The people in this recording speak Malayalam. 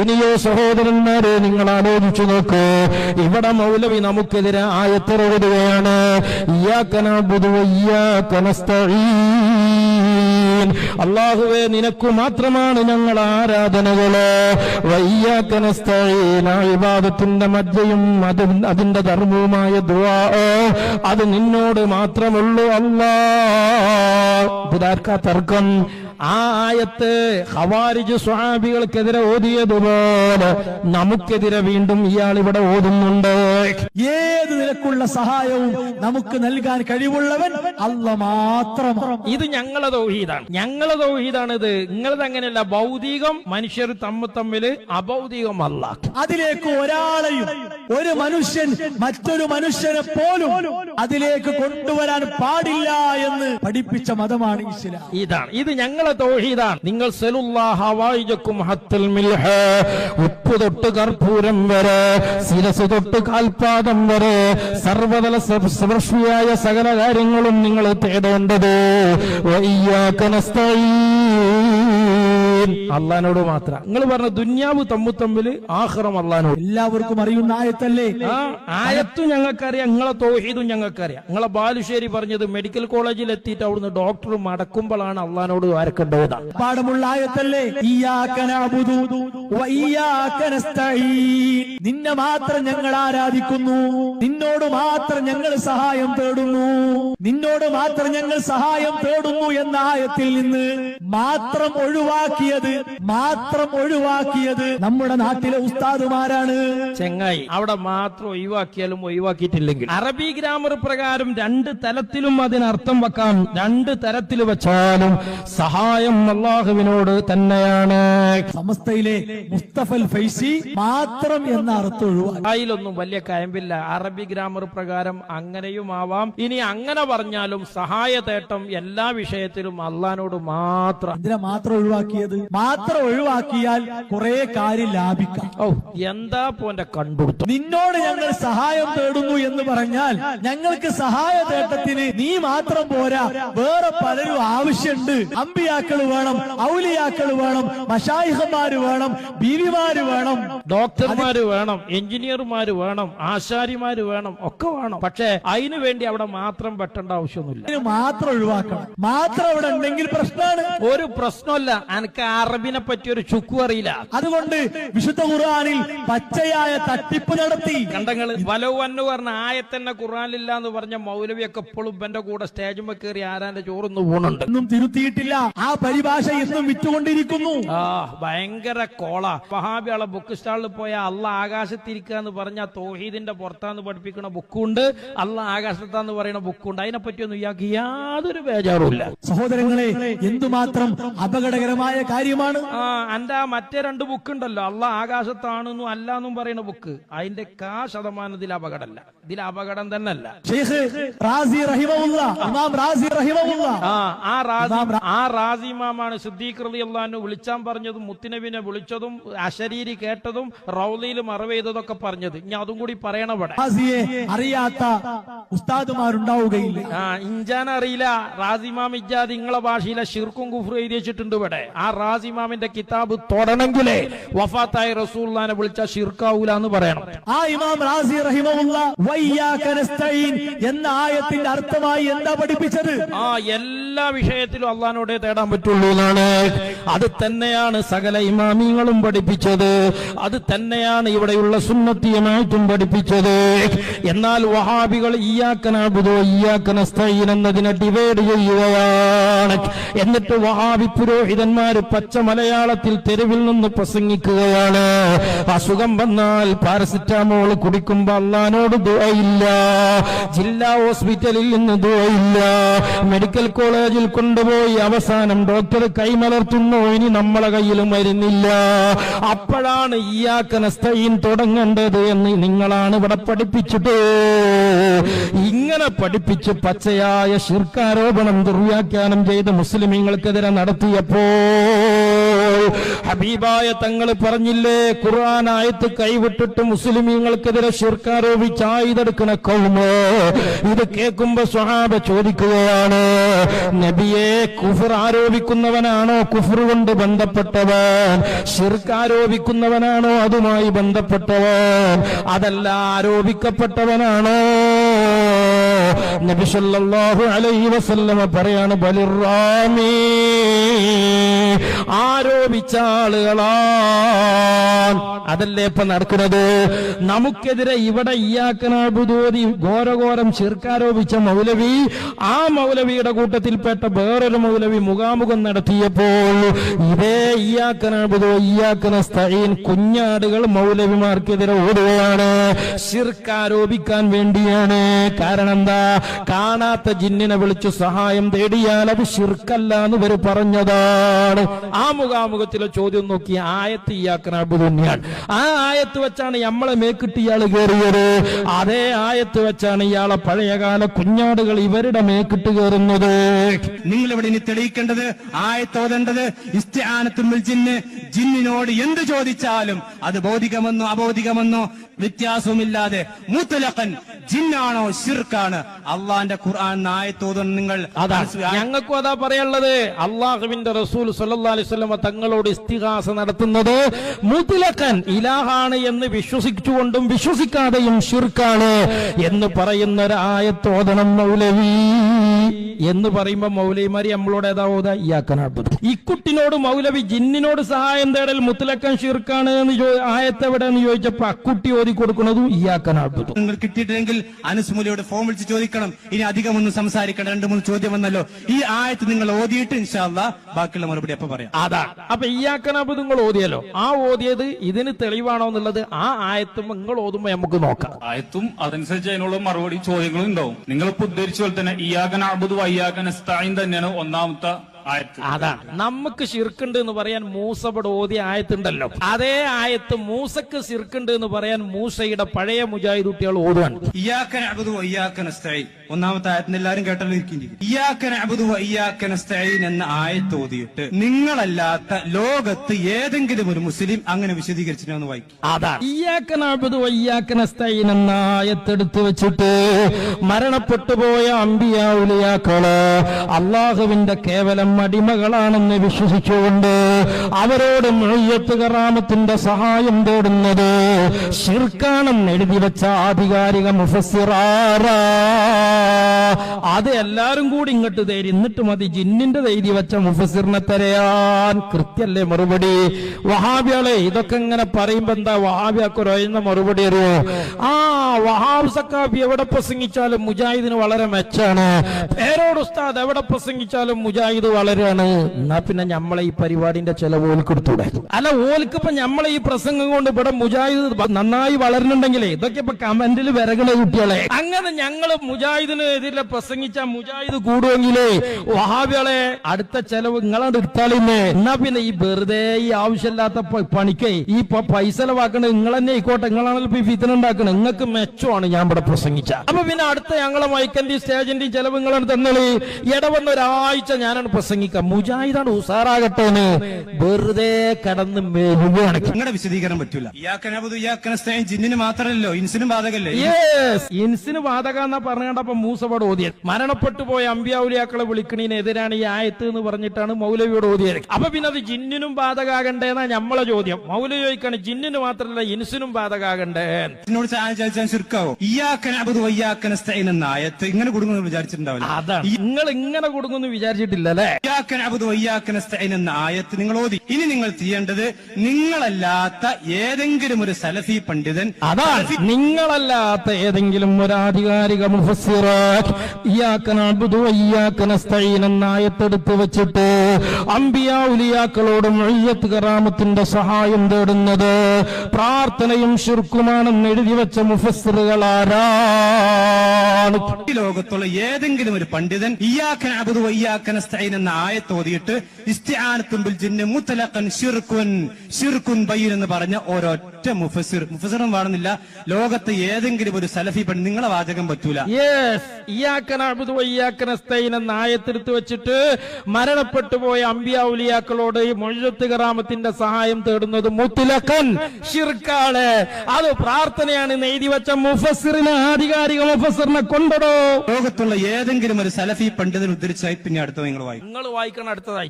ഇനിയോ സഹോദരന്മാരെ നിങ്ങൾ ആലോചിച്ചു നോക്കൂ. ഇവിടെ മൗലവി നമുക്കെതിരെ ഇയാക്കനാബുദു ഇയാക്കനസ്തഈൻ അള്ളാഹുവെ നിനക്കു മാത്രമാണ് ഞങ്ങൾ ആരാധനകൾ. വിവാദത്തിന്റെ മജ്ജയും അത് അതിന്റെ ധർമ്മവുമായ ദുആ. അത് നിന്നോട് മാത്രമുള്ളൂ അല്ലാ തർക്കം? ആ ആയത്ത് ഹവാരിജ് സ്വാബികൾക്കെതിരെ ഓതിയതുപോലെ നമുക്കെതിരെ വീണ്ടും ഇയാൾ ഇവിടെ ഓതുന്നുണ്ട്. ഏത് നിലക്കുള്ള സഹായവും നമുക്ക് നൽകാൻ കഴിവുള്ളവൻ അല്ല മാത്രം. ഇത് ഞങ്ങളെ തൗഹീദാണ്. ഞങ്ങളെ തൗഹീദാണ് ഇത് നിങ്ങളത് അങ്ങനെയല്ല. ഭൗതികം മനുഷ്യർ തമ്മിൽ തമ്മിൽ അഭൗതികമല്ല അതിലേക്ക് ഒരാളെയും ഒരു മനുഷ്യൻ മറ്റൊരു മനുഷ്യനെ പോലും അതിലേക്ക് കൊണ്ടുവരാൻ പാടില്ല എന്ന് പഠിപ്പിച്ച മതമാണ് ഇസ്ലാം. ഇതാണ്. ഇത് ഞങ്ങളെ തൗഹീദാണ്. നിങ്ങൾ സലുല്ലാഹ വായിജക്കും ഹത്തുൽ മിൽഹ. ഉപ്പ് തൊട്ട് കർപ്പൂരം വരെ ശിരസ് തൊട്ട് കാൽപാദം വരെ സർവതല സ്പർശിയായ സകല കാര്യങ്ങളും നിങ്ങൾ തേടേണ്ടത്. വയ്യാക അള്ളാനോട് മാത്രം. നിങ്ങൾ പറഞ്ഞ ദുന്യാവ് തമ്മു തമ്മിൽ ആഹ്റം അള്ളഹാനോട്. എല്ലാവർക്കും അറിയുന്ന ആയത്തല്ലേ? ആ ആയത്തും ഞങ്ങൾക്കറിയാം നിങ്ങളെ തോഹീദും ഞങ്ങൾക്കറിയാം. നിങ്ങളെ ബാലുശ്ശേരി പറഞ്ഞത് മെഡിക്കൽ കോളേജിൽ എത്തിയിട്ട് അവിടുന്ന് ഡോക്ടർ മടക്കുമ്പോഴാണ് അള്ളഹാനോട് ആരക്കേണ്ടത് പാഠമുള്ള ആയത്തല്ലേ. നിന്നെ മാത്രം ഞങ്ങൾ ആരാധിക്കുന്നു. നിന്നോട് മാത്രം ഞങ്ങൾ സഹായം തേടുന്നു. നിന്നോട് മാത്രം ഞങ്ങൾ സഹായം തേടുന്നു എന്ന ആയത്തിൽ നിന്ന് മാത്രം ഒഴിവാക്കിയത് മാത്രം ഒഴിവാക്കിയത് നമ്മുടെ നാട്ടിലെ ഉസ്താദുമാരാണ്. ചെങ്ങായി അവിടെ മാത്രം ഒഴിവാക്കിയാലും ഒഴിവാക്കിയിട്ടില്ലെങ്കിൽ. അറബി ഗ്രാമർ പ്രകാരം രണ്ട് തലത്തിലും അതിനർത്ഥം വെക്കാം രണ്ട് തരത്തിൽ വെച്ചാലും സഹായം അള്ളാഹുവിനോട് തന്നെയാണ്. സമസ്തയിലെ മുസ്തഫൽ ഫൈസി മാത്രം എന്ന അർത്ഥം ഒഴിവാക്കി. അതിലൊന്നും വലിയ കയമ്പില്ല. അറബി ഗ്രാമർ പ്രകാരം അങ്ങനെയും ആവാം. ഇനി അങ്ങനെ പറഞ്ഞാലും സഹായ തേട്ടം എല്ലാ വിഷയത്തിലും അള്ളഹാനോട് മാത്രം. എന്തിനാ മാത്രം ഒഴിവാക്കിയത്? മാത്രം ഒഴിവാക്കിയാൽ കുറെ കാര്യം ലാഭിക്കാം. ഓ എന്താ പോന്റെ കണ്ടുപിടുത്തം? നിന്നോട് ഞങ്ങൾ സഹായം തേടുന്നു എന്ന് പറഞ്ഞാൽ ഞങ്ങൾക്ക് സഹായ തേട്ടത്തിന് നീ മാത്രം പോരാ. വേറെ പലരും ആവശ്യമുണ്ട് അമ്പിയാക്കൾ വേണം ഔലിയാക്കൾ വേണം മഷായിഹന്മാര് വേണം ബീവിമാര് വേണം. ഡോക്ടർമാര് വേണം എഞ്ചിനീയർമാര് വേണം ആശാരിമാര് വേണം ഒക്കെ വേണം. പക്ഷേ അതിനു വേണ്ടി അവിടെ മാത്രം വെട്ടേണ്ട ആവശ്യമൊന്നുമില്ല. മാത്രം ഒഴിവാക്കണം. മാത്രം അവിടെ ഉണ്ടെങ്കിൽ പ്രശ്നമാണ് ഒരു പ്രശ്നമല്ല എനിക്ക് അറബിനെ പറ്റി ഒരു ചുക്കു അറിയില്ല. അതുകൊണ്ട് വിശുദ്ധ ഖുർആനിൽ പച്ചയായ തട്ടിപ്പ് നടത്തി. കണ്ടങ്ങൾ വലവന്ന് പറഞ്ഞ ആയത്തന്നെ ഖുർആാനില്ല എന്ന് പറഞ്ഞ മൗലവിയൊക്കെ എപ്പോഴും എന്റെ കൂടെ സ്റ്റേജുമ്പോ കയറി ആരാന്റെ ചോറൊന്ന് പോണുണ്ട് ഒന്നും തിരുത്തിയിട്ടില്ല. ആ പരിഭാഷ ഇന്നും വിറ്റുകൊണ്ടിരിക്കുന്നു. ആ ഭയങ്കര കോള. വഹാബിയാളെ ബുക്ക് സ്റ്റാളിൽ പോയ അല്ല ആകാശത്തിരിക്കുക എന്ന് പറഞ്ഞ തോഹീദിന്റെ പുറത്താന്ന് പഠിപ്പിക്കുന്ന ബുക്കുണ്ട്. അല്ല ആകാശത്താന്ന് പറയുന്ന ബുക്കുണ്ട്. അതിനെ പറ്റിയൊന്നും ഇയാൾക്ക് യാതൊരു ബേജാറുമില്ല സഹോദരങ്ങളെ എന്തുമാത്രം അപകടകരമായ കാര്യമാണ്. എന്റെ ആ മറ്റേ രണ്ട് ബുക്ക് ഉണ്ടല്ലോ. അല്ല ആകാശത്താണെന്നും അല്ല എന്നും പറയുന്ന ബുക്ക് അതിന്റെ കാ ശതമാനം ഇതിൽ അപകടമല്ല. ഇതിൽ അപകടം തന്നെ അല്ല ആ റാസി ആ റാസിമാമാണ് സിദ്ദീഖ് അള്ളഹാനു വിളിച്ചാൻ പറഞ്ഞതും മുത്തിനബിനെ വിളിച്ചതും അശരീരി കേട്ടതും റൗലിയിൽ മറവ് ചെയ്തതൊക്കെ പറഞ്ഞത്. ഇനി അതും കൂടി പറയണവിടെ അറിയാത്ത ഉസ്താദുമാരുണ്ടാവുകയില്ല. ആ ഇഞ്ചാൻ അറിയില്ല റാസിമാം ഇജാദ് നിങ്ങളെ ഭാഷയിലെ ഷിർക്കും കുഫ്രു എഴുതി വെച്ചിട്ടുണ്ട് ഇവിടെ. ആ റാസിമാമിന്റെ കിതാബ് തൊടണമെങ്കിലേ വഫാത്തായ റസൂല്ലാനെ വിളിച്ച ഷിർക്കാവൂല എന്ന് പറയണം. ആ ഇമാം റാസി എന്ന ആയത്തിന്റെ അർത്ഥമായി എന്താ പഠിപ്പിച്ചത്? ആ എല്ലാ വിഷയത്തിലും അള്ളഹാനോടെ തേടാൻ പറ്റുള്ളൂ എന്നാണ്. അത് തന്നെയാണ് സകല ഇമാമിങ്ങളും പഠിപ്പിച്ചത്. അത് തന്നെയാണ് ഇവിടെയുള്ള സുന്നത്തിയമായിട്ടും പഠിപ്പിച്ചത്. എന്നാൽ വഹാബികൾ ഇയാക്കനാബുദോ ഇയാക്കനസ്തൈൻ എന്നതിനെ ഡിവൈഡ് ചെയ്യുകയാണ്. എന്നിട്ട് വഹാബി പുരോഹിതന്മാര് പച്ച മലയാളത്തിൽ തെരുവിൽ നിന്ന് പ്രസംഗിക്കുകയാണ്. അസുഖം വന്നാൽ പാരസിറ്റാമോൾ കുടിക്കുമ്പോ അള്ളഹാനോട് ദുആയില്ല ജില്ലാ ഹോസ്പിറ്റലിൽ നിന്ന് ദുആയില്ല മെഡിക്കൽ കോളേജിൽ കൊണ്ടുപോയി അവസാനം ഡോക്ടർ കൈമലർത്തുന്നു ഇനി നമ്മളെ കയ്യിൽ മരുന്നില്ല അപ്പോഴാണ് ഇയാക്കനസ്തൈൻ തുടങ്ങേണ്ടത് എന്ന് നിങ്ങളാണ് ഇവിടെ പഠിപ്പിച്ചിട്ട്. ഇങ്ങനെ പഠിപ്പിച്ച് പച്ചയായ ശിർക്കാരോപണം ദുർവ്യാഖ്യാനം ചെയ്ത് മുസ്ലിമീങ്ങൾക്കെതിരെ നടത്തിയപ്പോൾ ഹബീബായ തങ്ങൾ പറഞ്ഞില്ലേ ഖുർആൻ ആയത്ത് കൈവിട്ടിട്ട് മുസ്ലിമീങ്ങൾക്കെതിരെ ശിർക്കാരോപിച്ച് ആയുധെടുക്കണ കൗമോ. ഇത് കേൾക്കുമ്പോ സ്വഹാബ ചോദിക്കുകയാണ് നബിയെ കുഫർ ആരോപിക്കുന്നവനാണോ കുഫർ കൊണ്ട് ബന്ധപ്പെട്ടവൻ? ശിർക്കാരോപിക്കുന്നവനാണോ അതുമായി ബന്ധപ്പെട്ടവൻ? അതല്ല ആരോപിക്കപ്പെട്ടവനാണോ? നബി സല്ലല്ലാഹു അലൈഹി വസല്ലമ പറയാണ് ബലിറാമി ആരോപിച്ച ആളുകളാണ്. അതല്ലേ ഇപ്പൊ നടക്കുന്നത്? നമുക്കെതിരെ ഇവിടെ ഇയാക്കനാബുദോതി ഘോരഘോരം ചെറുക്കാരോപിച്ച മൗലവി ആ മൗലവിയുടെ കൂട്ടത്തിൽപ്പെട്ട വേറൊരു മൗലവി മുഖാമുഖം നടത്തിയപ്പോൾ ഇതേ ഇയാക്കനാബുദോ ഇയാക്കന സ്ഥലീൻ കുഞ്ഞാടുകൾ മൗലവിമാർക്കെതിരെ ഓടുകയാണ്. ശിർക്കാരോപിക്കാൻ വേണ്ടിയാണ്. കാരണം എന്താ? കാണാത്ത ജിന്നിനെ വിളിച്ചു സഹായം തേടിയാൽ അത് ശിർക്കല്ല എന്ന് പറഞ്ഞതാണ്. ആ മുഖാമുഖത്തിലെ ചോദ്യം നോക്കി ആയത്ത് ഇയാക്കനാബു തന്നെയാണ് ആ ആയത്ത് വെച്ചാണ് നമ്മളെ മേക്കിട്ട് ഇയാൾ കയറിയത്. അതേ ആയത്ത് വെച്ചാണ് ഇയാളെ പഴയകാല കുഞ്ഞാടുകൾ ഇവരുടെ മേക്കിട്ട് കയറുന്നത്. നിങ്ങൾ ഇവിടെ ഇനി തെളിയിക്കേണ്ടത് ആയത്തോതേണ്ടത് ഇസ്തിആനത്തുമ്പിൽ ജിന്ന്. ജിന്നിനോട് എന്ത് ചോദിച്ചാലും അത് ബോധികമെന്നോ അബൗദികമെന്നോ വ്യത്യാസവുമില്ലാതെ മുത്തലഖൻ ജിന്നാണോ ഷിർക്കാണ് അള്ളാന്റെ ഖുർആൻ ആയത്തോതുന്ന നിങ്ങൾ ഞങ്ങൾക്കും അതാ പറയാനുള്ളത്. അള്ളാഹുവിന്റെ റസൂൽ വസല്ലമ തങ്ങളോട് ഇസ്തിഹാസ നടത്തുന്നത് മുതിലക്കൻ ഇലാഹാണ് എന്ന് വിശ്വസിച്ചുകൊണ്ടും വിശ്വസിക്കാതെയും ഷിർക്കാണ് എന്ന് പറയുന്ന ഒരു മൗലവി. എന്ന് പറയുമ്പോ മൗലവിമാരി നമ്മളോട് ഏതാ ഓതാ? ഇയാക്കനാട്ടത് ഇക്കുട്ടിനോട് മൗലവി ജിന്നിനോട് സഹായം തേടൽ മുത്തലക്കൻ ഷിർക്കാണ് എന്ന് ചോ- ആയത്തെവിടെ എന്ന് ചോദിച്ചപ്പോ അക്കുട്ടി ഓതി കൊടുക്കുന്നതും ഇയാക്കനാട്ടത് നിങ്ങൾ കിട്ടിയിട്ടില്ലെങ്കിൽ അനുസ്മൂലിയോട് ഫോം വിളിച്ച് ചോദിക്കണം. ഇനി അധികമൊന്നും സംസാരിക്കണം രണ്ട് മൂന്ന് ചോദ്യം വന്നല്ലോ. ഈ ആയത്ത് നിങ്ങൾ ഓതിയിട്ട് ഇൻഷാല്ല ബാക്കിയുള്ള മറുപടി അപ്പൊ പറയാം. അതാ. അപ്പൊ ഇയാക്കനബ് നിങ്ങൾ ഓതിയല്ലോ. ആ ഓതിയത് ഇതിന് തെളിവാണോ എന്നുള്ളത് ആ ആയത്തും നിങ്ങൾ ഓതുമ്പോ നമുക്ക് നോക്കാം. ആയത്തും അതനുസരിച്ച് അതിനുള്ള മറുപടി ചോദ്യങ്ങളും ഉണ്ടാവും. നിങ്ങൾ ഇപ്പൊ ഉദ്ധരിച്ച പോലെ തന്നെ വയ്യാകൻ സ്ഥായും തന്നെയാണ് ഒന്നാമത്തെ അതാണ്. നമുക്ക് ശിർക്കുണ്ട് എന്ന് പറയാൻ മൂസയുടെ ഓതിയ ആയത്തുണ്ടല്ലോ. അതേ ആയത്ത് മൂസക്ക് ശിർക്കുണ്ട് എന്ന് പറയാൻ മൂസയുടെ പഴയ മുജാഹിദ് കുട്ടികൾ ഇയാക്കൻ അബുദു ഇയാക്കൻ അസ്തഈൻ ഒന്നാമത്തെ ആയത്തിന് എല്ലാവരും കേട്ടല്ലോ ഇയാക്കൻ അബുദു ഇയാക്കൻ എന്ന ആയത്ത് ഓതിയിട്ട് നിങ്ങളല്ലാത്ത ലോകത്ത് ഏതെങ്കിലും ഒരു മുസ്ലിം അങ്ങനെ വിശദീകരിച്ചിട്ടാണ് വായിക്കും. അതാണ്. ഇയാക്കനാബുദ് വയ്യാക്കനസ്തൈൻ എന്ന ആയത്തെടുത്ത് വെച്ചിട്ട് മരണപ്പെട്ടുപോയ അമ്പിയാവുലിയാക്കൾ അള്ളാഹുവിന്റെ കേവലം അടിമകളാണെന്ന് വിശ്വസിച്ചുകൊണ്ട് അവരോട് മൊഴിയത്ത് കറാമത്തിന്റെ സഹായം തേടുന്നത് ഷിർക്കാണെന്ന് എഴുതി വെച്ച ആധികാരിക മുഫസ്സിറാരാ. അത് എല്ലാരും കൂടി ഇങ്ങോട്ട് തേരി എന്നിട്ട് മതി ജിന്നിന്റെ എഴുതി വെച്ച മുഫസിറിനെ തരയാൻ കൃത്യല്ലേ മറുപടി? വഹാബികളെ ഇതൊക്കെ ഇങ്ങനെ പറയുമ്പോ എന്താ വഹാബിയാക്ക് മറുപടി അറിയോ ആ വഹാബ് സക്കാബി എവിടെ പ്രസംഗിച്ചാലും മുജാഹിദിന് വളരെ മെച്ചാണ് പേരോട് ഉസ്താദ് എവിടെ പ്രസംഗിച്ചാലും മുജാഹിദ് വളരാണ് എന്നാ പിന്നെ നമ്മളെ ഈ പരിപാടിന്റെ ചെലവ് ഓൽക്കെടുത്തൂടെ അല്ല ഓൽക്കിപ്പൊ നമ്മളെ ഈ പ്രസംഗം കൊണ്ട് ഇവിടെ മുജാഹിദ് നന്നായി വളരുന്നുണ്ടെങ്കിലേ ഇതൊക്കെ ഇപ്പൊ കമന്റിൽ വിരകണ കുട്ടികളെ. അങ്ങനെ ഞങ്ങൾ മുജാഹിദിന് എതിരെ പ്രസംഗിച്ച മുജാഹിദ് കൂടുമെങ്കിലേ വഹാബികളെ അടുത്ത ചെലവ് നിങ്ങളാണ് എടുത്താളിന്നെ എന്നാ പിന്നെ ഈ വെറുതെ ഈ ആവശ്യമില്ലാത്ത പണിക്ക് ഈ പൈസ ചെലവാക്കണത് നിങ്ങൾ തന്നെ ആയിക്കോട്ടെ നിങ്ങളാണല്ലോ ഇപ്പൊ ഈ ഫിത്തന ഉണ്ടാക്കണത്. നിങ്ങൾക്ക് മെച്ചമാണ് ഞാൻ ഇവിടെ പ്രസംഗിച്ച. അപ്പൊ പിന്നെ അടുത്ത ഞങ്ങളെ മൈക്കന്റെയും സ്റ്റേജിന്റെയും ചെലവ് നിങ്ങളാണ് തന്നളി. ഇടവന്ന ഒരാഴ്ച ഞാനാണ് പ്രസംഗിക്കാം. മുജാഹിദാണ് ഉസാറാകട്ടെ എന്ന് വെറുതെ കടന്ന് മെരുവാണ് നിങ്ങളുടെ വിശദീകരണം പറ്റൂല. ജിന്നിന് മാത്രമല്ലോ ഇൻസിനും ബാധകല്ലേ? ഇൻസിന് ബാധക എന്നാ പറഞ്ഞു കണ്ടപ്പോ മൂസവോട് ഓതിയത് മരണപ്പെട്ടു പോയ അമ്പ്യാവുലിയാക്കളെ വിളിക്കണീനെതിരാണ് ഈ ആയത്ത് എന്ന് പറഞ്ഞിട്ടാണ് മൗലവിയോട് ഓതിയത്. അപ്പൊ പിന്നെ അത് ജിന്നിനും ബാധകാകണ്ടേന്നാ നമ്മളെ ചോദ്യം. മൗലവി ചോദിക്കാണ് ജിന്നിന് മാത്രമല്ല ഇൻസിനും ബാധകാകണ്ടേ എന്നോട് ഇങ്ങനെ കൊടുക്കുന്നു വിചാരിച്ചിട്ടുണ്ടാവില്ല. അതാണ്. നിങ്ങൾ ഇങ്ങനെ കൊടുക്കുന്നു വിചാരിച്ചിട്ടില്ല അല്ലേ എന്ന ആയത്ത് നിങ്ങൾ ഓതി. ഇനി നിങ്ങൾ ചെയ്യേണ്ടത് നിങ്ങളല്ലാത്ത ഏതെങ്കിലും ഒരു സലഫി പണ്ഡിതൻ അതാണ് നിങ്ങളല്ലാത്ത ഏതെങ്കിലും ഒരു ആധികാരിക എന്ന ആയത്തെടുത്ത് വെച്ചിട്ട് അമ്പിയാ ഉലിയാക്കളോട് മയ്യത്ത് കറാമത്തിന്റെ സഹായം തേടുന്നത് പ്രാർത്ഥനയും ശിർക്കുമാണെന്ന് എഴുതി വെച്ച മുഫസ്സിറുകൾ ആരാണ്? ലോകത്തുള്ള ഏതെങ്കിലും ഒരു പണ്ഡിതൻ ഇയാക്കൻ അബ്ദു വയ്യാക്കൻ എന്ന ആയത്ത് ഓതിയിട്ട് ഇസ്തിആനത്തുമ്പിൽ ജിന്ന് മുത്തലഖൻ ഷിർക്കുൻ ഷിർക്കുൻ ബയ്യൻ എന്ന് പറഞ്ഞ ഒരൊറ്റ ഒറ്റ മുഫസിർ മുഫസിറും വേണമെന്നില്ല ലോകത്ത് ഏതെങ്കിലും ഒരു സലഫി പെൺ നിങ്ങളെ വാചകം പറ്റൂല. എന്ന ആയത്തെടുത്ത് വെച്ചിട്ട് മരണപ്പെട്ടു പോയ അമ്പിയാവുലിയാക്കളോട് ഈ മൊഴത്ത് കറാമത്തിന്റെ സഹായം തേടുന്നത് മുത്തുലക്കൻ ഷിർക്കാണ് അത് പ്രാർത്ഥനയാണ് നെയ്തി വെച്ച മുഫസിറിനെ ആധികാരിക മുഫസിറിനെ കൊണ്ടടോ. ലോകത്തുള്ള ഏതെങ്കിലും ഒരു സലഫി പണ്ഡിതൻ ഉദ്ധരിച്ചായി പിന്നെ അടുത്ത നിങ്ങൾ വായിക്കും. നിങ്ങൾ വായിക്കണം അടുത്തതായി.